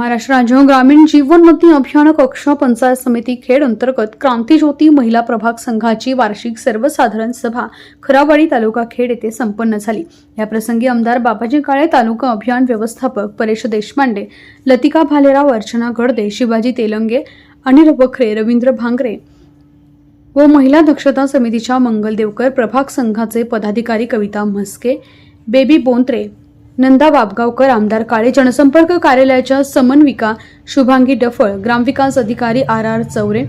महाराष्ट्र राज्य ग्रामीण जीवनोन्नती अभियान कक्ष पंचायत समिती खेड अंतर्गत क्रांतीज्योती महिला प्रभाग संघाची वार्षिक सर्वसाधारण सभा खरावाडी तालुका खेड येथे संपन्न झाली. या प्रसंगी आमदार बाबाजी काळे तालुका अभियान व्यवस्थापक परेश देशपांडे लतिका भालेराव अर्चना गडदे शिवाजी तेलंगे अनिल बखरे रवींद्र भांगरे व महिला दक्षता समितीच्या मंगल देवकर प्रभाग संघाचे पदाधिकारी कविता म्हस्के बेबी बोंत्रे नंदा बाबगावकर आमदार काळे जनसंपर्क कार्यालयाच्या समन्विका शुभांगी डफळ ग्रामविकास अधिकारी आर आर चौरे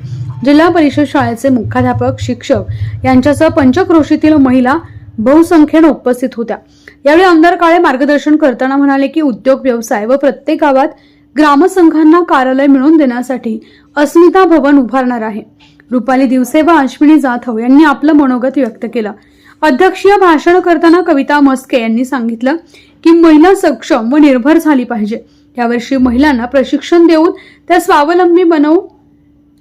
जिल्हा परिषद शाळेचे मुख्याध्यापक शिक्षक यांच्यासह पंचक्रोशीतील महिला बहुसंख्येनं उपस्थित होत्या. यावेळी आमदार काळे मार्गदर्शन करताना म्हणाले की उद्योग व्यवसाय व प्रत्येक गावात ग्रामसंघांना कार्यालय मिळवून देण्यासाठी अस्मिता भवन उभारणार आहे. रुपाली दिवसे व अश्विनी जाधव यांनी आपलं मनोगत व्यक्त केलं. अध्यक्षीय भाषण करताना कविता मस्के यांनी सांगितलं की महिला सक्षम व निर्भर झाली पाहिजे. यावर्षी महिलांना प्रशिक्षण देऊन त्या स्वावलंबी बनवू.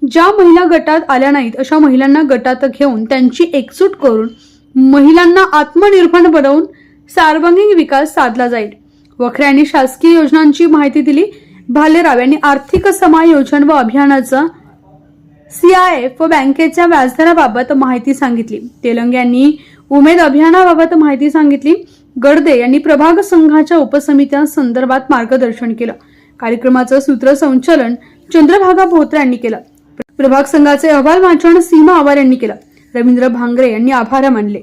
ज्या महिला गटात आल्या नाहीत अशा महिलांना गटात घेऊन त्यांची एकजूट करून महिलांना आत्मनिर्भर बनवून सार्वंगिक विकास साधला जाईल. वखरे यांनी शासकीय योजनांची माहिती दिली. भालेराव यांनी आर्थिक समायोजन व अभियानाचं सीआयएफ व बँकेच्या व्याजदराबाबत माहिती सांगितली. तेलंग यांनी उमेद अभियानाबाबत माहिती सांगितली. गडदे यांनी प्रभाग संघाच्या उपसमित्या संदर्भात मार्गदर्शन केलं. कार्यक्रमाचं सूत्रसंचालन चंद्रभागा भोत्रे यांनी केलं. प्रभाग संघाचे अहवाल वाचन सीमा आवार यांनी केलं. रवींद्र भांगरे यांनी आभार मानले.